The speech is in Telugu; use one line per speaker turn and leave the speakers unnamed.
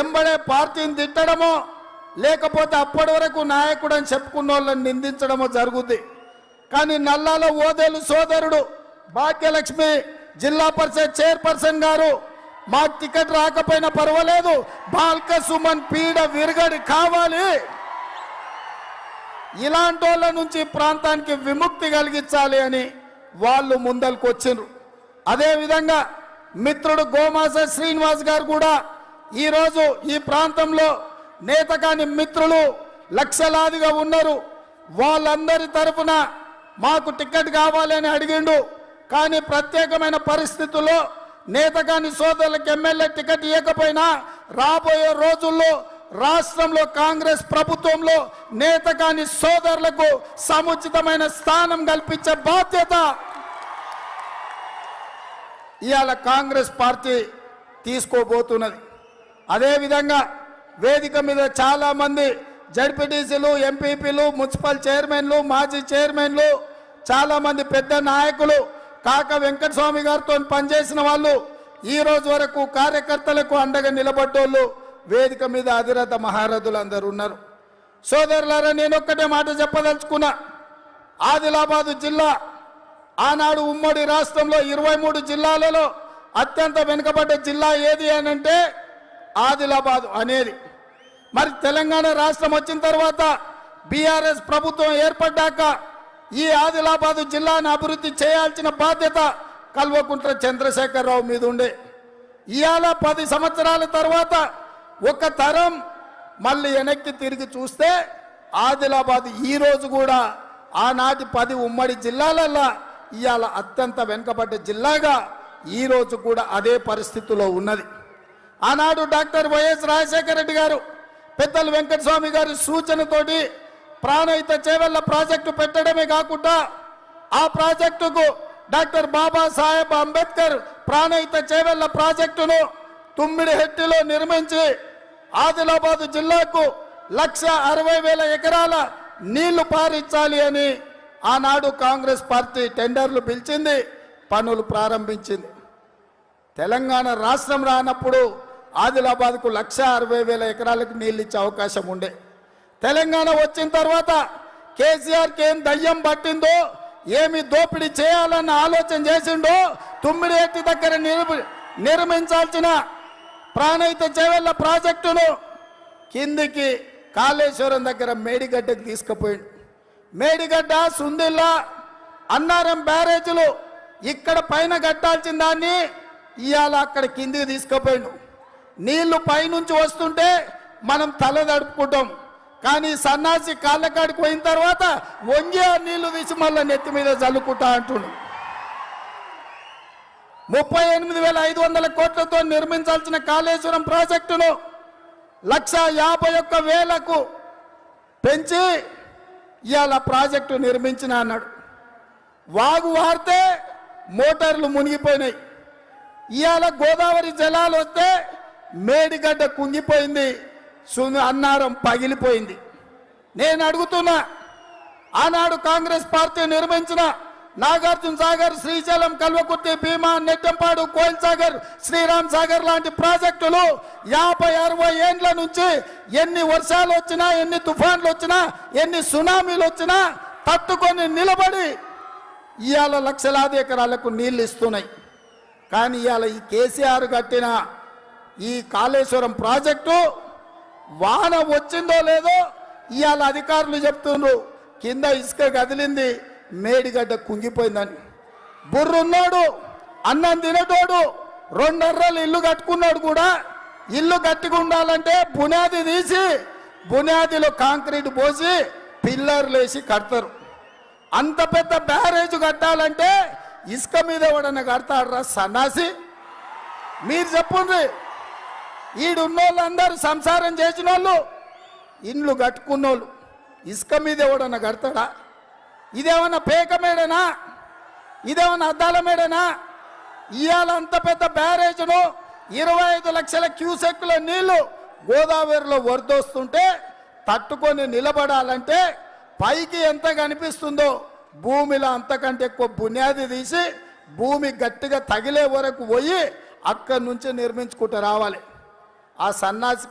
ఎంబడే పార్టీని తిట్టడమో లేకపోతే అప్పటి వరకు నాయకుడు అని చెప్పుకున్న వాళ్ళని నిందించడమో జరుగుద్ది. కానీ నల్లాల ఓదేలు సోదరుడు భాగ్యలక్ష్మి జిల్లా పరిషత్ చైర్పర్సన్ గారు మాకు టికెట్ రాకపోయినా పర్వాలేదు బాల్క సుమన్ పీడ విరగడి కావాలి. ఇలాంటి వాళ్ళ నుంచి ప్రాంతానికి విముక్తి కలిగించాలి అని వాళ్ళు ముందలకు వచ్చిండ్రు అదేవిధంగా మిత్రుడు గోమాస శ్రీనివాస్ గారు కూడా ఈరోజు ఈ ప్రాంతంలో నేతకాని మిత్రులు లక్షలాదిగా ఉన్నారు. వాళ్ళందరి తరఫున మాకు టికెట్ కావాలని అడిగిండు. కానీ ప్రత్యేకమైన పరిస్థితుల్లో నేతకాని సోదరులకు ఎమ్మెల్యే టికెట్ ఇవ్వకపోయినా రాబోయే రోజుల్లో రాష్ట్రంలో కాంగ్రెస్ ప్రభుత్వంలో నేతకాని సోదరులకు సముచితమైన స్థానం కల్పించే బాధ్యత ఇవాళ కాంగ్రెస్ పార్టీ తీసుకోబోతున్నది. అదేవిధంగా వేదిక మీద చాలా మంది జడ్పీటీసీలు ఎంపీపీలు మున్సిపల్ చైర్మన్లు మాజీ చైర్మన్లు చాలా మంది పెద్ద నాయకులు కాక వెంకటస్వామి గారితో పనిచేసిన వాళ్ళు ఈ రోజు వరకు కార్యకర్తలకు అండగా నిలబడ్డోళ్ళు వేదిక మీద అధిరత మహారథులు అందరు ఉన్నారు. సోదరులారా నేను ఒక్కటే మాట చెప్పదలుచుకున్నా. ఆదిలాబాదు జిల్లా ఆనాడు ఉమ్మడి రాష్ట్రంలో ఇరవై మూడు జిల్లాలలో అత్యంత వెనుకబడ్డ జిల్లా ఏది అని అంటే ఆదిలాబాద్ అనేది. మరి తెలంగాణ రాష్ట్రం వచ్చిన తర్వాత బీఆర్ఎస్ ప్రభుత్వం ఏర్పడ్డాక ఈ ఆదిలాబాదు జిల్లాను అభివృద్ధి చేయాల్సిన బాధ్యత కల్వకుంట్ల చంద్రశేఖరరావు మీద ఉండే. ఇవాళ పది సంవత్సరాల తర్వాత ఒక తరం మళ్ళీ వెనక్కి తిరిగి చూస్తే ఆదిలాబాద్ ఈ రోజు కూడా ఆనాటి పది ఉమ్మడి జిల్లాలల్లో ఇవాళ అత్యంత వెనుకబడ్డ జిల్లాగా ఈ రోజు కూడా అదే పరిస్థితిలో ఉన్నది. ఆనాడు డాక్టర్ వైఎస్ రాజశేఖర రెడ్డి గారు పెద్దలు వెంకటస్వామి గారి సూచనతోటి ప్రాణహిత చేవెళ్ళ ప్రాజెక్టు పెట్టడమే కాకుండా ఆ ప్రాజెక్టుకు డాక్టర్ బాబాసాహెబ్ అంబేద్కర్ ప్రాణహిత చేవెళ్ళ ప్రాజెక్టును తుమ్మిడి హెట్టిలో నిర్మించి ఆదిలాబాద్ జిల్లాకు లక్ష అరవై వేల ఎకరాల నీళ్ళు పారించాలి అని ఆనాడు కాంగ్రెస్ పార్టీ టెండర్లు పిలిచింది పనులు ప్రారంభించింది. తెలంగాణ రాష్ట్రం రానప్పుడు ఆదిలాబాద్కు లక్ష అరవై వేల ఎకరాలకు నీళ్ళు ఇచ్చే అవకాశం ఉండే. తెలంగాణ వచ్చిన తర్వాత కేసీఆర్కి ఏం దయ్యం పట్టిందో ఏమి దోపిడీ చేయాలన్న ఆలోచన చేసిండో తుమ్మిడి ఎట్టి దగ్గర నిర్మించాల్సిన ప్రాణహిత చేవెళ్ళ ప్రాజెక్టును కిందికి కాళేశ్వరం దగ్గర మేడిగడ్డకు తీసుకుపోయింది మేడిగడ్డ సుందిల్లా అన్నారం బ్యారేజీలు ఇక్కడ పైన కట్టాల్సిన దాన్ని ఇవాళ అక్కడ కిందికి తీసుకుపోయిండు. నీళ్ళు పైనుంచి వస్తుంటే మనం తల తడుపుకుంటాం. కానీ సన్నాసి కాళ్ళకాడికి పోయిన తర్వాత వంగి ఆ నీళ్ళు తీసి మళ్ళీ నెత్తి మీద చల్లుకుంటా అంటుండు. ముప్పై ఎనిమిది వేల ఐదు వందల కోట్లతో నిర్మించాల్సిన కాళేశ్వరం ప్రాజెక్టును లక్ష యాభై ఒక్క వేలకు పెంచి ఇవాళ ప్రాజెక్టు నిర్మించిన అన్నాడు. వాగు వారితే మోటార్లు మునిగిపోయినాయి. ఇవాళ గోదావరి జలాలు వస్తే మేడిగడ్డ కుంగిపోయింది సు- అన్నారం పగిలిపోయింది. నేను అడుగుతున్నా ఆనాడు కాంగ్రెస్ పార్టీ నిర్మించిన నాగార్జున సాగర్ శ్రీశైలం కల్వకుర్తి భీమా నెట్టంపాడు కోయిల్ సాగర్ శ్రీరామ్ సాగర్ లాంటి ప్రాజెక్టులు యాభై అరవై ఏండ్ల నుంచి ఎన్ని వర్షాలు వచ్చినా ఎన్ని తుఫాన్లు వచ్చినా ఎన్ని సునామీలు వచ్చినా తట్టుకొని నిలబడి ఇవాళ లక్షలాది ఎకరాలకు నీళ్ళు ఇస్తున్నాయి. కానీ ఇవాళ ఈ కేసీఆర్ కట్టిన ఈ కాళేశ్వరం ప్రాజెక్టు వాన వచ్చిందో లేదో ఇవాళ అధికారులు చెప్తున్నారు కింద ఇసుక కదిలింది మేడిగడ్డ కుంగిపోయిందని. బుర్రున్నాడు అన్నం తినేటోడు రెండర్రలు ఇల్లు కట్టుకున్నాడు కూడా ఇల్లు గట్టిగా ఉండాలంటే బునాది తీసి బునాదిలో కాంక్రీట్ పోసి పిల్లర్లు వేసి కడతారు. అంత పెద్ద బ్యారేజ్ కట్టాలంటే ఇసుక మీద ఎవడన్నా కడతాడరా సన్నాసి? మీరు చెప్పండి ఈడున్నోళ్ళందరూ సంసారం చేసిన వాళ్ళు ఇండ్లు కట్టుకున్నోళ్ళు ఇసుక మీద ఎవడన్నా కడతాడా? ఇదేమన్నా పేక మేడనా? ఇదేమన్నా అద్దాల మేడనా? ఇవాళ అంత పెద్ద బ్యారేజ్ను ఇరవై ఐదు లక్షల క్యూసెక్కుల నీళ్ళు గోదావరిలో వరదొస్తుంటే తట్టుకొని నిలబడాలంటే పైకి ఎంత కనిపిస్తుందో భూమిలో అంతకంటే ఎక్కువ బునియాది తీసి భూమి గట్టిగా తగిలే వరకు పోయి అక్కడి నుంచి నిర్మించుకుంటూ రావాలి. ఆ సన్నాసి